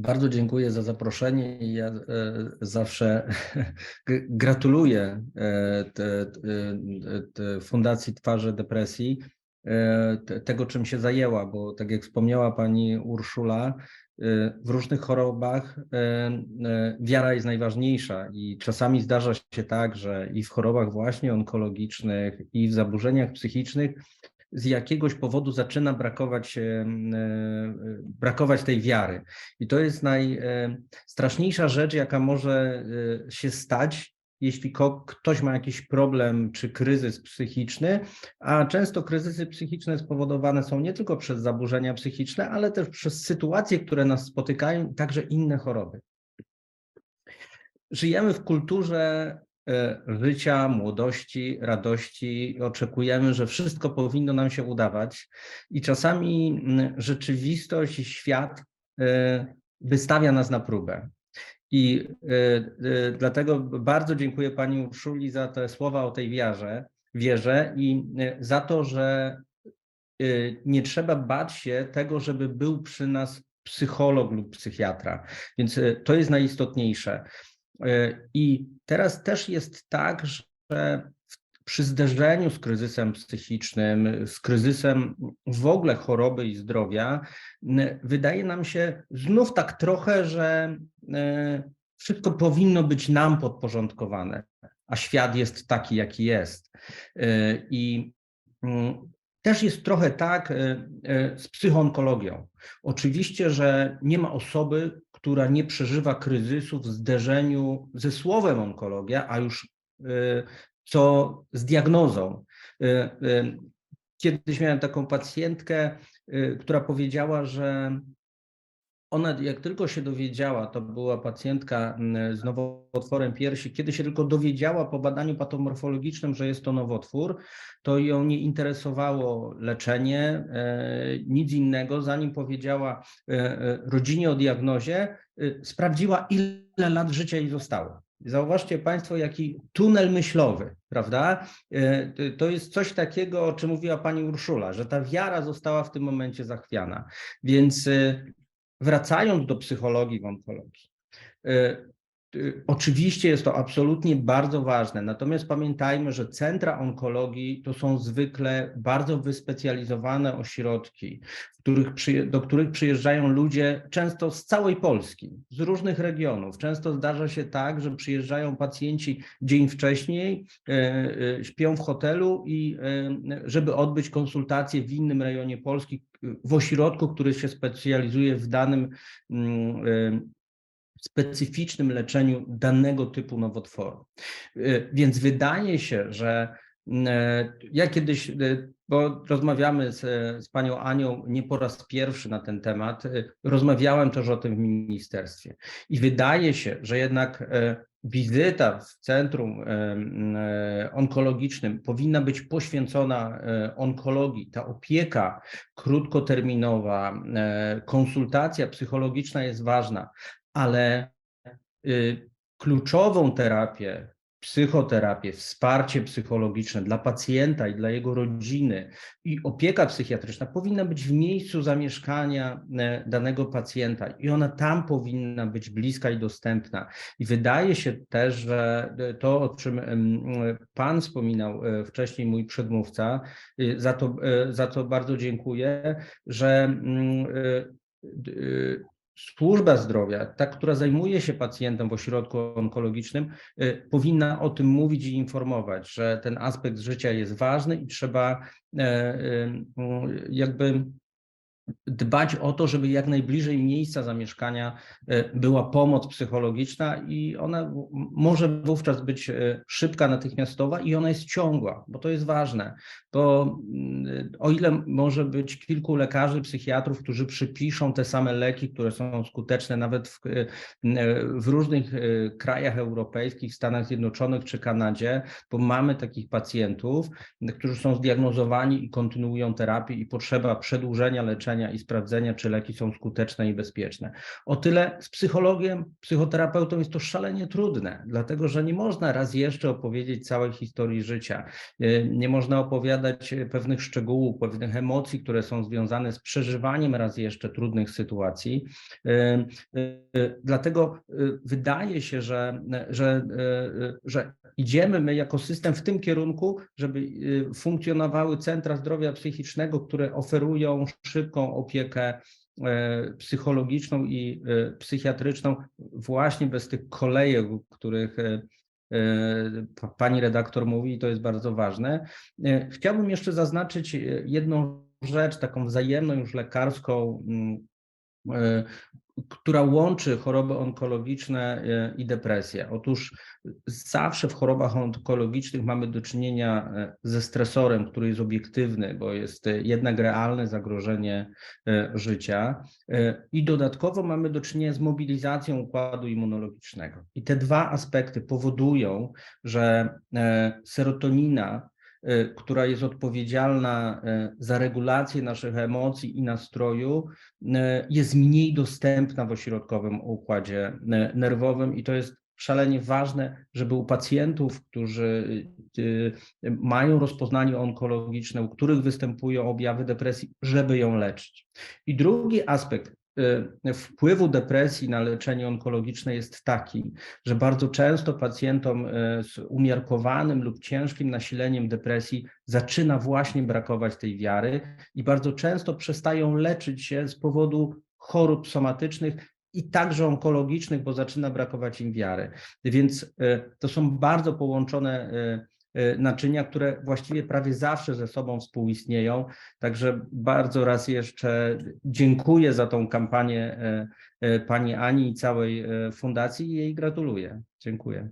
Bardzo dziękuję za zaproszenie i ja e, zawsze gratuluję e, te Fundacji Twarze Depresji e, tego, czym się zajęła, bo tak jak wspomniała pani Urszula, w różnych chorobach wiara jest najważniejsza i czasami zdarza się tak, że i w chorobach właśnie onkologicznych, i w zaburzeniach psychicznych z jakiegoś powodu zaczyna brakować, e, e, brakować tej wiary. I to jest najstraszniejsza rzecz, jaka może e, się stać, jeśli ktoś ma jakiś problem czy kryzys psychiczny, a często kryzysy psychiczne spowodowane są nie tylko przez zaburzenia psychiczne, ale też przez sytuacje, które nas spotykają, także inne choroby. Żyjemy w kulturze E, życia, młodości, radości. Oczekujemy, że wszystko powinno nam się udawać i czasami rzeczywistość i świat e, wystawia nas na próbę. I e, dlatego bardzo dziękuję Pani Urszuli za te słowa o tej wierze, wierze i za to, że nie trzeba bać się tego, żeby był przy nas psycholog lub psychiatra. Więc to jest najistotniejsze. E, I teraz też jest tak, że przy zderzeniu z kryzysem psychicznym, z kryzysem w ogóle choroby i zdrowia, wydaje nam się znów tak trochę, że e, wszystko powinno być nam podporządkowane, a świat jest taki, jaki jest. E, I mm, też jest trochę tak z psychoonkologią. Oczywiście, że nie ma osoby, która nie przeżywa kryzysu w zderzeniu ze słowem onkologia, a już y, co z diagnozą. Y, y, kiedyś miałem taką pacjentkę, która powiedziała, że ona jak tylko się dowiedziała, to była pacjentka mm, z nowotworem piersi, kiedy się tylko dowiedziała po badaniu patomorfologicznym, że jest to nowotwór, to ją nie interesowało leczenie, e, nic innego. Zanim powiedziała e, e, rodzinie o diagnozie, sprawdziła, ile lat życia jej zostało. Zauważcie Państwo, jaki tunel myślowy, prawda? To jest coś takiego, o czym mówiła Pani Urszula, że ta wiara została w tym momencie zachwiana. Więc wracając do psychologii w onkologii, y, Oczywiście jest to absolutnie bardzo ważne, natomiast pamiętajmy, że centra onkologii to są zwykle bardzo wyspecjalizowane ośrodki, do których przyjeżdżają ludzie często z całej Polski, z różnych regionów. Często zdarza się tak, że przyjeżdżają pacjenci dzień wcześniej, y, śpią w hotelu i żeby odbyć konsultację w innym rejonie Polski, w ośrodku, który się specjalizuje w danym mm, y, specyficznym leczeniu danego typu nowotworu. Y, więc wydaje się, że y, ja kiedyś, bo rozmawiamy z, z panią Anią nie po raz pierwszy na ten temat, rozmawiałem też o tym w ministerstwie. I wydaje się, że jednak wizyta w centrum onkologicznym powinna być poświęcona onkologii. Ta opieka krótkoterminowa, konsultacja psychologiczna jest ważna, ale y, kluczową terapię psychoterapię, wsparcie psychologiczne dla pacjenta i dla jego rodziny i opieka psychiatryczna powinna być w miejscu zamieszkania e, danego pacjenta i ona tam powinna być bliska i dostępna. I wydaje się też, że to, o czym Pan wspominał e, wcześniej, mój przedmówca, y, za to, e, za co bardzo dziękuję, że mm, służba zdrowia, ta, która zajmuje się pacjentem w ośrodku onkologicznym, y, powinna o tym mówić i informować, że ten aspekt życia jest ważny i trzeba e, y, jakby dbać o to, żeby jak najbliżej miejsca zamieszkania e, była pomoc psychologiczna i ona może wówczas być e, szybka, natychmiastowa i ona jest ciągła, bo to jest ważne, bo mm, o ile może być kilku lekarzy, psychiatrów, którzy przypiszą te same leki, które są skuteczne nawet w, e, w różnych krajach europejskich, Stanach Zjednoczonych czy Kanadzie, bo mamy takich pacjentów, którzy są zdiagnozowani i kontynuują terapię i potrzeba przedłużenia leczenia badania i sprawdzenia, czy leki są skuteczne i bezpieczne. O tyle z psychologiem, psychoterapeutą jest to szalenie trudne, dlatego że nie można raz jeszcze opowiedzieć całej historii życia. Y, Nie można opowiadać pewnych szczegółów, pewnych emocji, które są związane z przeżywaniem raz jeszcze trudnych sytuacji. Y, y, Dlatego y, wydaje się, że, że, y, że idziemy my jako system w tym kierunku, żeby y, funkcjonowały centra zdrowia psychicznego, które oferują szybką opiekę e, psychologiczną i e, psychiatryczną właśnie bez tych kolejek, których e, pa- pani redaktor mówi, i to jest bardzo ważne. Chciałbym jeszcze zaznaczyć jedną rzecz, taką wzajemną już lekarską, mm, która łączy choroby onkologiczne e, i depresję. Otóż zawsze w chorobach onkologicznych mamy do czynienia e, ze stresorem, który jest obiektywny, bo jest e, jednak realne zagrożenie życia i dodatkowo mamy do czynienia z mobilizacją układu immunologicznego. I te dwa aspekty powodują, że serotonina, która jest odpowiedzialna e, za regulację naszych emocji i nastroju, e, jest mniej dostępna w ośrodkowym układzie e, nerwowym i to jest szalenie ważne, żeby u pacjentów, którzy mają rozpoznanie onkologiczne, u których występują objawy depresji, żeby ją leczyć. I drugi aspekt wpływu depresji na leczenie onkologiczne jest taki, że bardzo często pacjentom y, z umiarkowanym lub ciężkim nasileniem depresji zaczyna właśnie brakować tej wiary i bardzo często przestają leczyć się z powodu chorób somatycznych i także onkologicznych, bo zaczyna brakować im wiary. Więc e, to są bardzo połączone naczynia, które właściwie prawie zawsze ze sobą współistnieją. Także bardzo raz jeszcze dziękuję za tą kampanię e, e, pani Ani i całej e, fundacji i jej gratuluję. Dziękuję.